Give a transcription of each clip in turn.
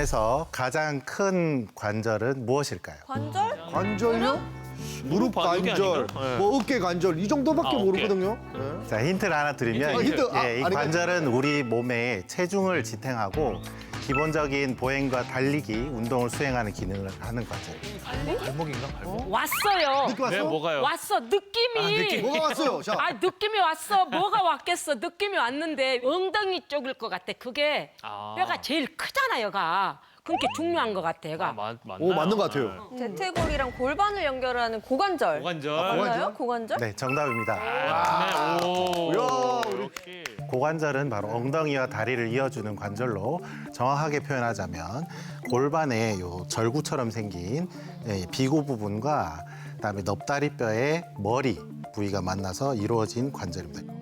그래서 가장 큰 관절은 무엇일까요? 관절? 관절요? 무릎 아, 관절, 아닌가? 네. 뭐 어깨 관절 이 정도밖에 아, 어깨. 모르거든요. 네. 자, 힌트를 하나 드리면 힌트, 힌트. 아, 예, 이 아니, 관절은 우리 몸의 체중을 지탱하고 기본적인 보행과 달리기, 운동을 수행하는 기능을 하는 관절입니다. 발목인가? 발목? 왔어요. 느낌 왔어? 네, 뭐가요? 왔어. 느낌이. 아, 느낌. 뭐가 왔어요? 자, 아, 느낌이 왔어. 뭐가 왔겠어. 느낌이 왔는데 엉덩이 쪽일 것 같아. 그게 아. 뼈가 제일 크잖아, 얘가. 그게 중요한 것 같아, 얘가. 아, 맞, 맞나요? 오 맞는 것 같아요. 대퇴골이랑 골반을 연결하는 고관절. 고관절. 맞나요? 고관절? 네, 정답입니다. 아, 맞네. 오. 야, 우리- 역시. 고관절은 바로 엉덩이와 다리를 이어주는 관절로 정확하게 표현하자면 골반에 요 절구처럼 생긴 예, 비고 부분과 그다음에 넙다리뼈의 머리 부위가 만나서 이루어진 관절입니다.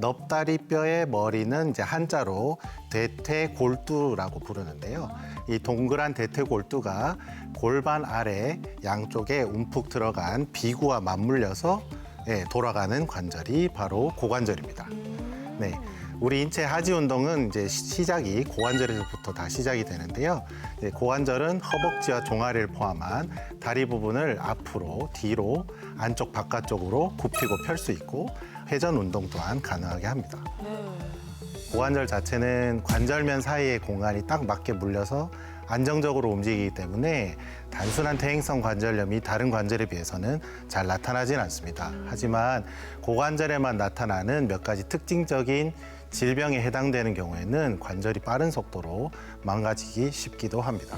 넙다리 뼈의 머리는 이제 한자로 대퇴골두라고 부르는데요. 이 동그란 대퇴골두가 골반 아래 양쪽에 움푹 들어간 비구와 맞물려서 예, 돌아가는 관절이 바로 고관절입니다. 네. 우리 인체 하지 운동은 이제 시- 시작이 고관절에서부터 다 시작이 되는데요. 고관절은 허벅지와 종아리를 포함한 다리 부분을 앞으로, 뒤로, 안쪽 바깥쪽으로 굽히고 펼 수 있고 회전 운동 또한 가능하게 합니다. 고관절 자체는 관절면 사이의 공간이 딱 맞게 물려서 안정적으로 움직이기 때문에 단순한 퇴행성 관절염이 다른 관절에 비해서는 잘 나타나진 않습니다. 하지만 고관절에만 나타나는 몇 가지 특징적인 질병에 해당되는 경우에는 관절이 빠른 속도로 망가지기 쉽기도 합니다.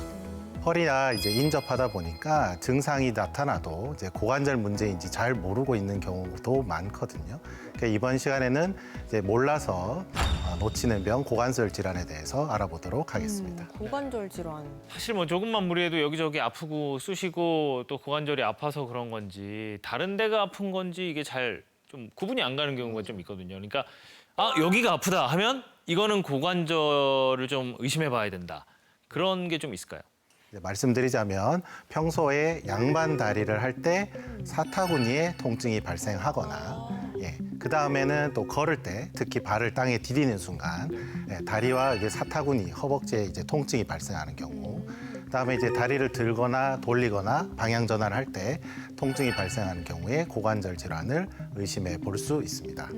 허리나 이제 인접하다 보니까 증상이 나타나도 이제 고관절 문제인지 잘 모르고 있는 경우도 많거든요. 그러니까 이번 시간에는 이제 몰라서 어, 놓치는 병 고관절 질환에 대해서 알아보도록 하겠습니다. 고관절 질환. 사실 뭐 조금만 무리해도 여기저기 아프고 쑤시고 또 고관절이 아파서 그런 건지 다른 데가 아픈 건지 이게 잘 좀 구분이 안 가는 경우가 좀 있거든요. 그러니까 아 여기가 아프다 하면 이거는 고관절을 좀 의심해 봐야 된다. 그런 게 좀 있을까요? 말씀드리자면 평소에 양반 다리를 할 때 사타구니에 통증이 발생하거나 예, 그 다음에는 또 걸을 때 특히 발을 땅에 디디는 순간 예, 다리와 이게 사타구니 허벅지에 이제 통증이 발생하는 경우 그다음에 이제 다리를 들거나 돌리거나 방향 전환을 할 때 통증이 발생하는 경우에 고관절 질환을 의심해 볼 수 있습니다.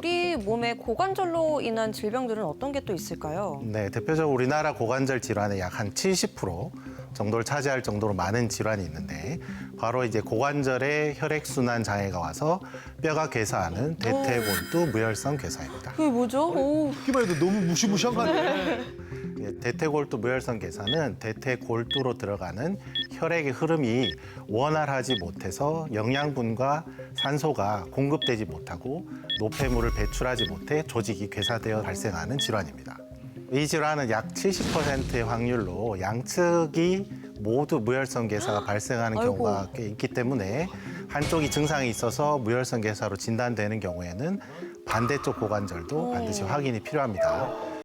우리 몸에 고관절로 인한 질병들은 어떤 게 또 있을까요? 네, 대표적으로 우리나라 고관절 질환의 약 한 70% 정도를 차지할 정도로 많은 질환이 있는데 바로 이제 고관절에 혈액순환 장애가 와서 뼈가 괴사하는 대퇴골두 무혈성 괴사입니다. 그게 뭐죠? 오, 듣기만 해도 너무 무시무시한 거 아니에요? 예, 대퇴골두 무혈성 괴사는 대퇴골두로 들어가는 혈액의 흐름이 원활하지 못해서 영양분과 산소가 공급되지 못하고 노폐물을 배출하지 못해 조직이 괴사되어 발생하는 질환입니다. 이 질환은 약 70%의 확률로 양측이 모두 무혈성 괴사가 발생하는 아이고. 경우가 꽤 있기 때문에 한쪽이 증상이 있어서 무혈성 괴사로 진단되는 경우에는 반대쪽 고관절도 반드시 확인이 필요합니다.